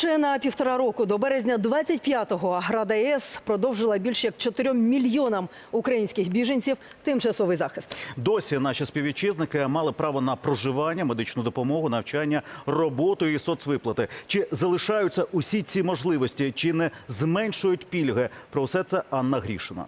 Ще на півтора року до березня 25-го Рада ЄС продовжила більш як 4 мільйонам українських біженців тимчасовий захист. Досі наші співвітчизники мали право на проживання, медичну допомогу, навчання, роботу і соцвиплати. Чи залишаються усі ці можливості, чи не зменшують пільги? Про все це Анна Грішина.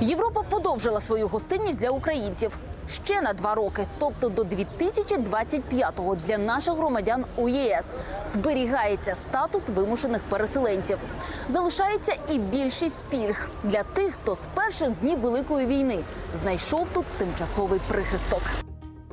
Європа подовжила свою гостинність для українців ще на два роки, тобто до 2025-го для наших громадян у ЄС зберігається статус вимушених переселенців. Залишається і більшість пільг для тих, хто з перших днів великої війни знайшов тут тимчасовий прихисток.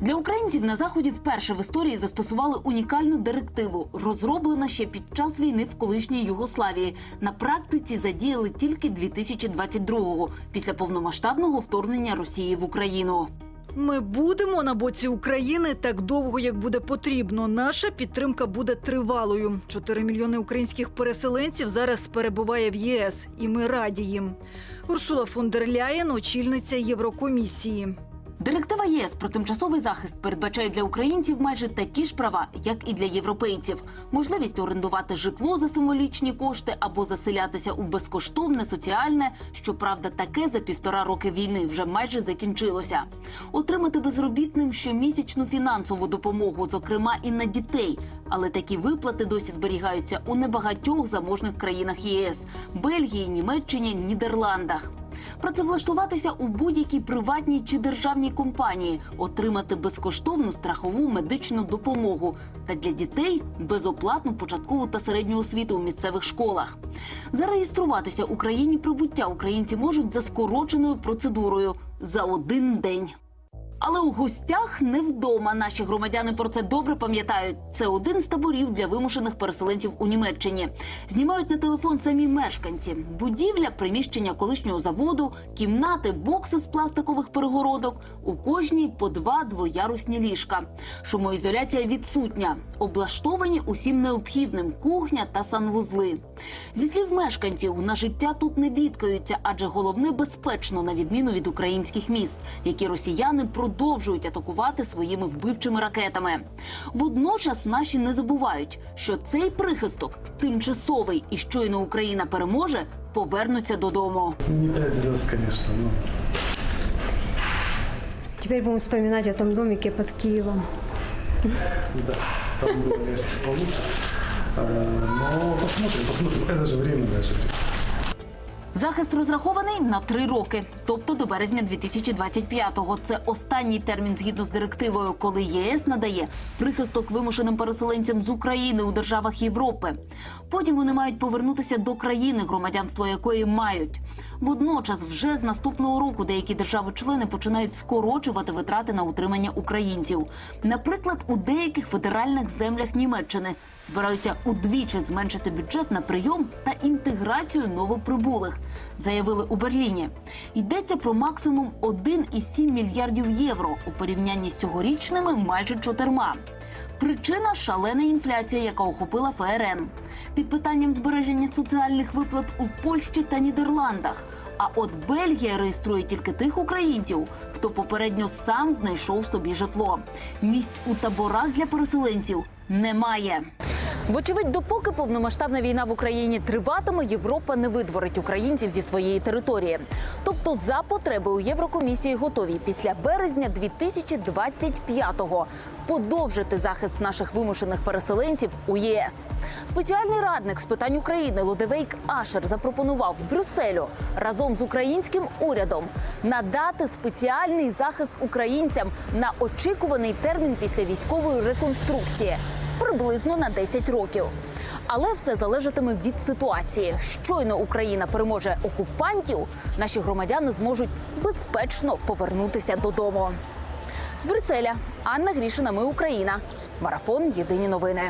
Для українців на заході вперше в історії застосували унікальну директиву, розроблена ще під час війни в колишній Югославії. На практиці задіяли тільки 2022-го, після повномасштабного вторгнення Росії в Україну. Ми будемо на боці України так довго, як буде потрібно. Наша підтримка буде тривалою. 4 мільйони українських переселенців зараз перебуває в ЄС, і ми раді їм. Урсула фон дер Ляєн, очільниця Єврокомісії. Директива ЄС про тимчасовий захист передбачає для українців майже такі ж права, як і для європейців: можливість орендувати житло за символічні кошти або заселятися у безкоштовне соціальне. Щоправда, таке за півтора роки війни вже майже закінчилося. Отримати безробітним щомісячну фінансову допомогу, зокрема і на дітей. Але такі виплати досі зберігаються у небагатьох заможних країнах ЄС Бельгії, Німеччині, Нідерландах. Працевлаштуватися у будь-якій приватній чи державній компанії, отримати безкоштовну страхову медичну допомогу та для дітей безоплатну початкову та середню освіту у місцевих школах. Зареєструватися у країні прибуття українці можуть за скороченою процедурою за один день. Але у гостях не вдома. Наші громадяни про це добре пам'ятають. Це один з таборів для вимушених переселенців у Німеччині. Знімають на телефон самі мешканці. Будівля, приміщення колишнього заводу, кімнати, бокси з пластикових перегородок. У кожній по два двоярусні ліжка. Шумоізоляція відсутня. Облаштовані усім необхідним кухня та санвузли. Зі слів мешканців, на життя тут не бідкаються, адже головне безпечно, на відміну від українських міст, які росіяни продовжують атакувати своїми вбивчими ракетами. Водночас наші не забувають, що цей прихисток тимчасовий і щойно Україна переможе, повернуться додому. Не пять звезд, конечно, но Теперь будем вспоминать о том домике под Киевом. да, там было, конечно, получше. А, Но посмотрим, посмотрим. Это же время дальше. Захист розрахований на три роки, тобто до березня 2025-го. Це останній термін згідно з директивою, коли ЄС надає прихисток вимушеним переселенцям з України у державах Європи. Потім вони мають повернутися до країни, громадянство якої мають. Водночас, вже з наступного року деякі держави-члени починають скорочувати витрати на утримання українців. Наприклад, у деяких федеральних землях Німеччини збираються удвічі зменшити бюджет на прийом та інтеграцію новоприбулих, заявили у Берліні. Йдеться про максимум 1,7 мільярдів євро у порівнянні з цьогорічними майже чотирма. Причина шалена інфляція, яка охопила ФРН. Під питанням збереження соціальних виплат у Польщі та Нідерландах. А от Бельгія реєструє тільки тих українців, хто попередньо сам знайшов собі житло. Місць у таборах для переселенців немає. Вочевидь, допоки повномасштабна війна в Україні триватиме, Європа не видворить українців зі своєї території. Тобто, за потреби у Єврокомісії готові після березня 2025-го подовжити захист наших вимушених переселенців у ЄС. Спеціальний радник з питань України Лодевейк Ашер запропонував Брюсселю разом з українським урядом надати спеціальний захист українцям на очікуваний термін після військової реконструкції приблизно на 10 років. Але все залежатиме від ситуації. Щойно Україна переможе окупантів, наші громадяни зможуть безпечно повернутися додому. З Брюсселя Анна Грішина. Ми Україна. Марафон Єдині новини.